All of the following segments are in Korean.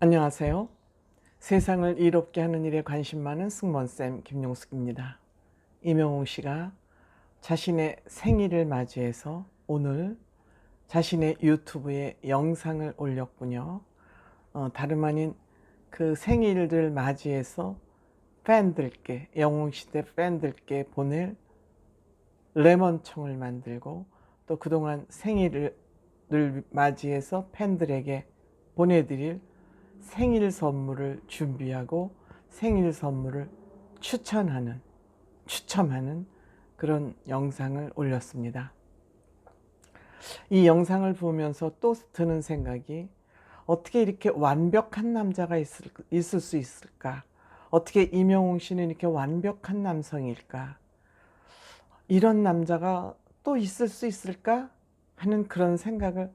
안녕하세요. 세상을 이롭게 하는 일에 관심 많은 승무원쌤 김용숙입니다. 이명웅 씨가 자신의 생일을 맞이해서 오늘 자신의 유튜브에 영상을 올렸군요. 어, 다름 아닌 그 생일을 맞이해서 팬들께, 영웅시대 팬들께 보낼 레몬청을 만들고 또 그동안 생일을 맞이해서 팬들에게 보내드릴 생일 선물을 준비하고 생일 선물을 추천하는, 추첨하는 그런 영상을 올렸습니다. 이 영상을 보면서 또 드는 생각이 어떻게 이렇게 완벽한 남자가 있을, 있을 수 있을까? 어떻게 이명웅 씨는 이렇게 완벽한 남성일까? 이런 남자가 또 있을 수 있을까? 하는 그런 생각을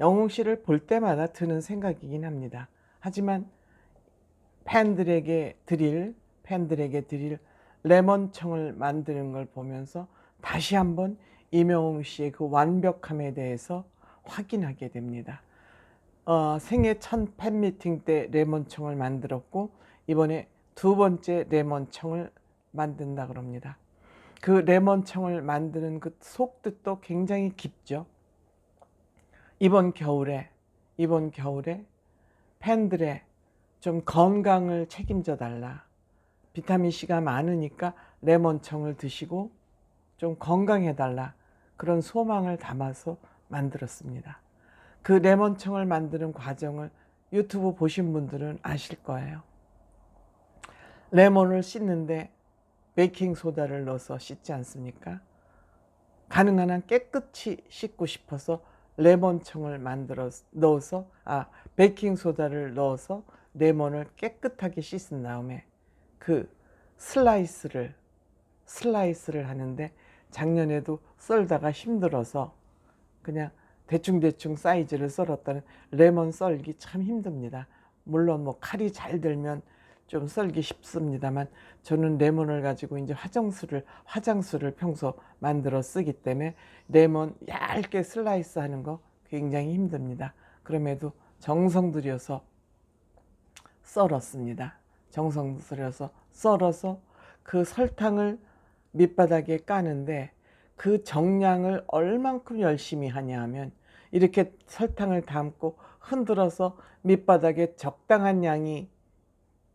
영웅 씨를 볼 때마다 드는 생각이긴 합니다. 하지만 팬들에게 드릴 팬들에게 드릴 레몬청을 만드는 걸 보면서 다시 한번 이명웅 씨의 그 완벽함에 대해서 확인하게 됩니다. 어, 생애 첫 팬미팅 때 레몬청을 만들었고 이번에 두 번째 레몬청을 만든다 그럽니다. 그 레몬청을 만드는 그 속뜻도 굉장히 깊죠. 이번 겨울에 이번 겨울에 팬들의 좀 건강을 책임져 달라. 비타민 C가 많으니까 레몬청을 드시고 좀 건강해 달라. 그런 소망을 담아서 만들었습니다. 그 레몬청을 만드는 과정을 유튜브 보신 분들은 아실 거예요. 레몬을 씻는데 베이킹 소다를 넣어서 씻지 않습니까? 가능한 한 깨끗이 씻고 싶어서 레몬청을 만들어 넣어서 아 베이킹 소다를 넣어서 레몬을 깨끗하게 씻은 다음에 그 슬라이스를 슬라이스를 하는데 작년에도 썰다가 힘들어서 그냥 대충대충 사이즈를 썰었다는 레몬 썰기 참 힘듭니다. 물론 뭐 칼이 잘 들면 좀 썰기 쉽습니다만 저는 레몬을 가지고 이제 화장수를 화장수를 평소 만들어 쓰기 때문에 레몬 얇게 슬라이스 하는 거 굉장히 힘듭니다. 그럼에도 정성 들여서 썰었습니다. 정성 들여서 썰어서 그 설탕을 밑바닥에 까는데 그 정량을 얼만큼 열심히 하냐 하면 이렇게 설탕을 담고 흔들어서 밑바닥에 적당한 양이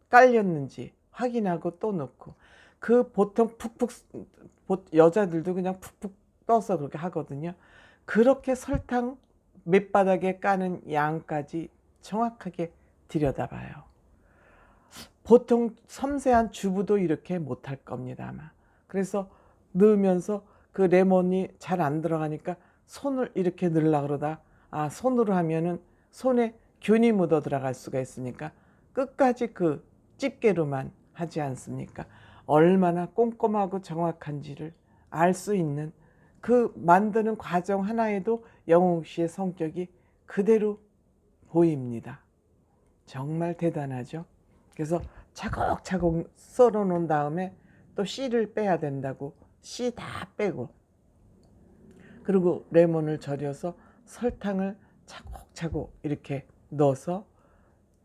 깔렸는지 확인하고 또 넣고 그 보통 푹푹 여자들도 그냥 푹푹 떠서 그렇게 하거든요. 그렇게 설탕 밑바닥에 까는 양까지 정확하게 들여다봐요. 보통 섬세한 주부도 이렇게 못할 겁니다 아마. 그래서 넣으면서 그 레몬이 잘 안 들어가니까 손을 이렇게 넣으려 그러다 아 손으로 하면은 손에 균이 묻어 들어갈 수가 있으니까 끝까지 그 집게로만 하지 않습니까? 얼마나 꼼꼼하고 정확한지를 알 수 있는 그 만드는 과정 하나에도 영웅 씨의 성격이 그대로 보입니다. 정말 대단하죠. 그래서 차곡차곡 썰어 놓은 다음에 또 씨를 빼야 된다고 씨 다 빼고 그리고 레몬을 절여서 설탕을 차곡차곡 이렇게 넣어서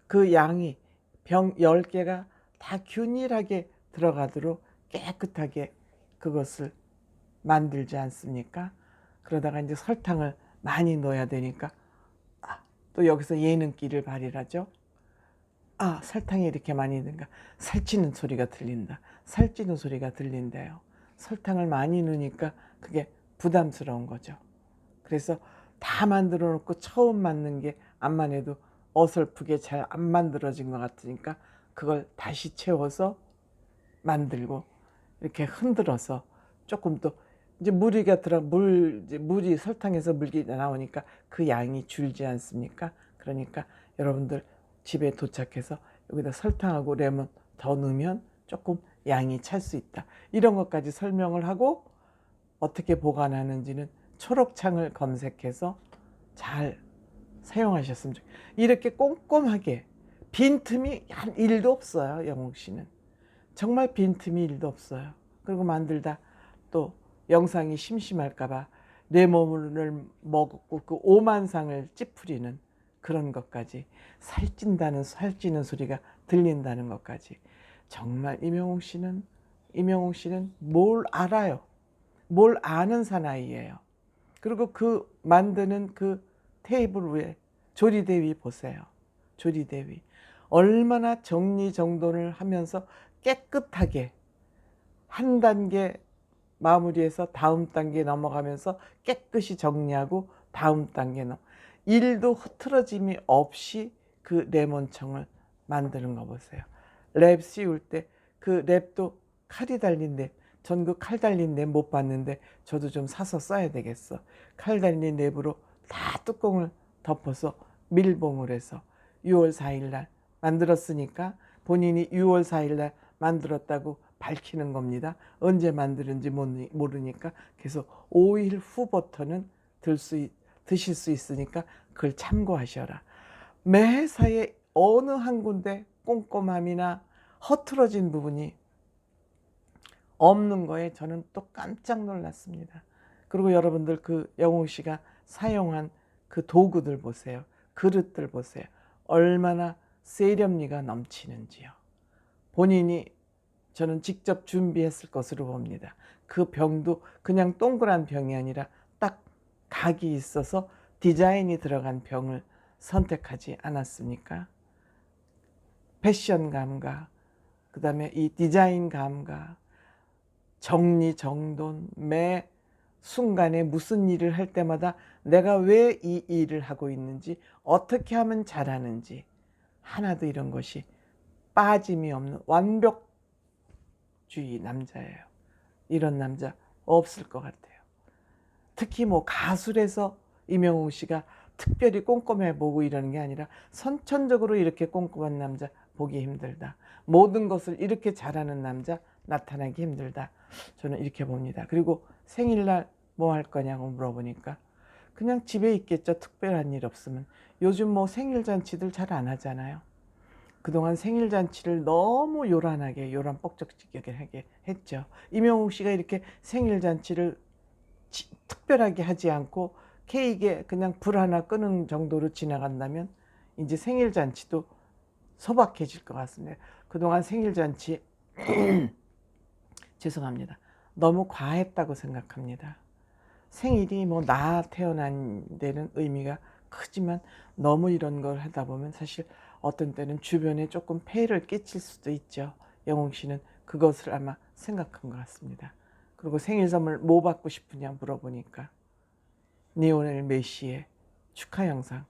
그 양이 병 10개가 다 균일하게 들어가도록 깨끗하게 그것을 만들지 않습니까? 그러다가 이제 설탕을 많이 넣어야 되니까 아, 또 여기서 예능기를 발휘하죠. 아 설탕이 이렇게 많이 든가 살찌는 소리가 들린다. 살찌는 소리가 들린대요. 설탕을 많이 넣으니까 그게 부담스러운 거죠. 그래서 다 만들어 놓고 처음 만든 게 암만 해도 어설프게 잘 안 만들어진 것 같으니까 그걸 다시 채워서 만들고 이렇게 흔들어서 조금 더 이제 물이가 들어 물 물이 설탕에서 물기 나오니까 그 양이 줄지 않습니까? 그러니까 여러분들 집에 도착해서 여기다 설탕하고 레몬 더 넣으면 조금 양이 찰 수 있다. 이런 것까지 설명을 하고 어떻게 보관하는지는 초록창을 검색해서 잘 사용하셨으면 좋겠어요. 이렇게 꼼꼼하게 빈틈이 한 일도 없어요. 영웅 씨는. 정말 빈틈이 일도 없어요. 그리고 만들다 또 영상이 심심할까봐 내 몸을 먹고 그 오만상을 찌푸리는 그런 것까지 살찐다는 살찌는 소리가 들린다는 것까지 정말 임영웅 씨는 임영웅 씨는 뭘 알아요. 뭘 아는 사나이예요. 그리고 그 만드는 그 테이블 위에 조리대 위 보세요. 조리대 위. 얼마나 정리정돈을 하면서 깨끗하게 한 단계 마무리해서 다음 단계 넘어가면서 깨끗이 정리하고 다음 단계 넘 일도 흐트러짐이 없이 그 레몬청을 만드는 거 보세요. 랩 씌울 때 그 랩도 칼이 달린 랩. 전 그 칼 달린 랩 못 봤는데 저도 좀 사서 써야 되겠어. 칼 달린 랩으로 다 뚜껑을 덮어서 밀봉을 해서 6월 4일 날 만들었으니까 본인이 6월 4일 날 만들었다고 밝히는 겁니다. 언제 만드는지 모르니- 모르니까 그래서 5일 후부터는 들 수, 있- 드실 수 있으니까 그걸 참고하셔라. 매사에 어느 한 군데 꼼꼼함이나 허틀어진 부분이 없는 거에 저는 또 깜짝 놀랐습니다. 그리고 여러분들 그 영웅 씨가 사용한 그 도구들 보세요. 그릇들 보세요. 얼마나 세련미가 넘치는지요. 본인이 저는 직접 준비했을 것으로 봅니다. 그 병도 그냥 동그란 병이 아니라 딱 각이 있어서 디자인이 들어간 병을 선택하지 않았습니까? 패션 감각, 그 다음에 이 디자인 감각, 정리, 정돈, 매 순간에 무슨 일을 할 때마다 내가 왜 이 일을 하고 있는지, 어떻게 하면 잘하는지, 하나도 이런 것이 빠짐이 없는 완벽주의 남자예요. 이런 남자 없을 것 같아요. 특히 뭐 가술에서 임영웅 씨가 특별히 꼼꼼해 보고 이러는 게 아니라 선천적으로 이렇게 꼼꼼한 남자 보기 힘들다. 모든 것을 이렇게 잘하는 남자 나타나기 힘들다. 저는 이렇게 봅니다. 그리고 생일날 뭐 할 거냐고 물어보니까 그냥 집에 있겠죠. 특별한 일 없으면. 요즘 뭐 생일 잔치들 잘 안 하잖아요. 그동안 생일 잔치를 너무 요란하게 요란 뻑적지게 했죠. 임영웅 씨가 이렇게 생일 잔치를 지- 특별하게 하지 않고 케이크에 그냥 불 하나 끄는 정도로 지나간다면 이제 생일 잔치도 소박해질 것 같습니다. 그동안 생일 잔치 죄송합니다. 너무 과했다고 생각합니다. 생일이 뭐 나 태어난 데는 의미가 크지만 너무 이런 걸 하다 보면 사실 어떤 때는 주변에 조금 폐해를 끼칠 수도 있죠. 영웅 씨는 그것을 아마 생각한 것 같습니다. 그리고 생일 선물 뭐 받고 싶으냐 물어보니까 니오넬 메시의 축하 영상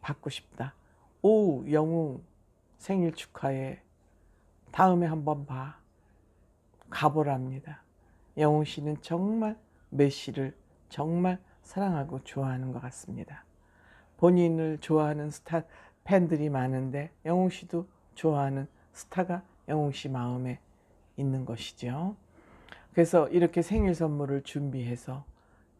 받고 싶다. 오 영웅 생일 축하해. 다음에 한번 봐. 가보랍니다. 영웅 씨는 정말 메시를 정말 사랑하고 좋아하는 것 같습니다. 본인을 좋아하는 스타 팬들이 많은데 영웅 씨도 좋아하는 스타가 영웅 씨 마음에 있는 것이죠. 그래서 이렇게 생일 선물을 준비해서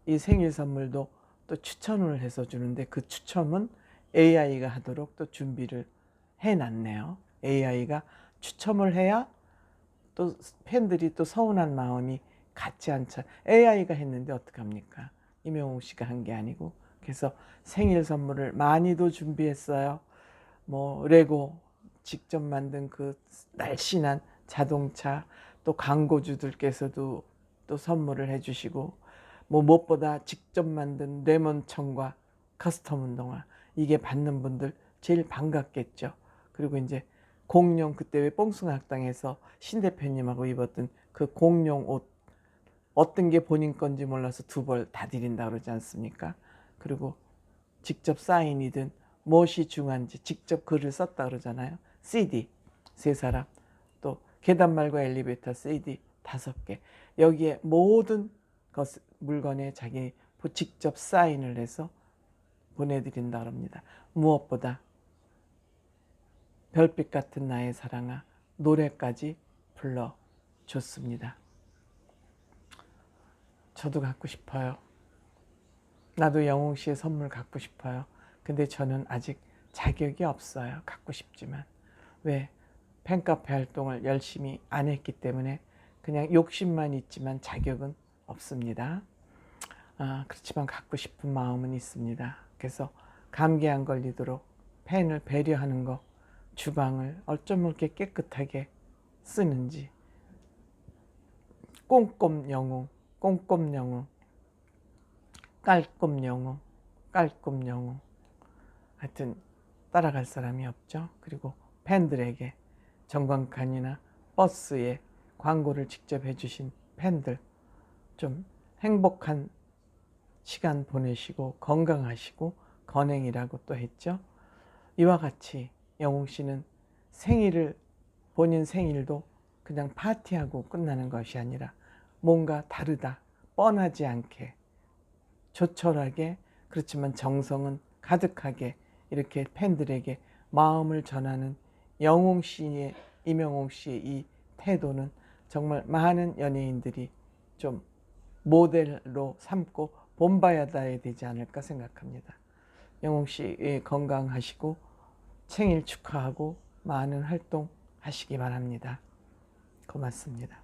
이 생일 선물도 또 추천을 해서 주는데 그 추첨은 AI가 하도록 또 준비를 해놨네요. AI가 추첨을 해야 또 팬들이 또 서운한 마음이 같지 않죠. AI가 했는데 어떡합니까? 임영웅 씨가 한 게 아니고. 그래서 생일 선물을 많이도 준비했어요. 뭐 레고 직접 만든 그 날씬한 자동차 또 광고주들께서도 또 선물을 해주시고 뭐 무엇보다 직접 만든 레몬청과 커스텀 운동화 이게 받는 분들 제일 반갑겠죠. 그리고 이제 공룡 그때 왜 뽕숭아 학당에서 신 대표님하고 입었던 그 공룡 옷 어떤 게 본인 건지 몰라서 두 벌 다 드린다 그러지 않습니까? 그리고 직접 사인이든 무엇이 중요한지 직접 글을 썼다 그러잖아요. CD 세 사람 또 계단 말과 엘리베이터 CD 다섯 개 여기에 모든 것 물건에 자기 직접 사인을 해서 보내드린다 그럽니다. 무엇보다 별빛 같은 나의 사랑아 노래까지 불러줬습니다. 저도 갖고 싶어요. 나도 영웅 씨의 선물 갖고 싶어요. 근데 저는 아직 자격이 없어요. 갖고 싶지만. 왜? 팬카페 활동을 열심히 안 했기 때문에 그냥 욕심만 있지만 자격은 없습니다. 아, 그렇지만 갖고 싶은 마음은 있습니다. 그래서 감기 안 걸리도록 팬을 배려하는 거, 주방을 어쩜 이렇게 깨끗하게 쓰는지. 꼼꼼 영웅, 꼼꼼 영웅, 깔끔 영웅, 깔끔 영웅. 하여튼 따라갈 사람이 없죠. 그리고 팬들에게 전광칸이나 버스에 광고를 직접 해주신 팬들 좀 행복한 시간 보내시고 건강하시고 건행이라고 또 했죠. 이와 같이 영웅 씨는 생일을 본인 생일도 그냥 파티하고 끝나는 것이 아니라 뭔가 다르다 뻔하지 않게 조촐하게 그렇지만 정성은 가득하게 이렇게 팬들에게 마음을 전하는 영웅 씨의 이명웅 씨의 이 태도는 정말 많은 연예인들이 좀 모델로 삼고 본받아야 되지 않을까 생각합니다. 영웅 씨 예, 건강하시고 생일 축하하고 많은 활동 하시기 바랍니다. 고맙습니다.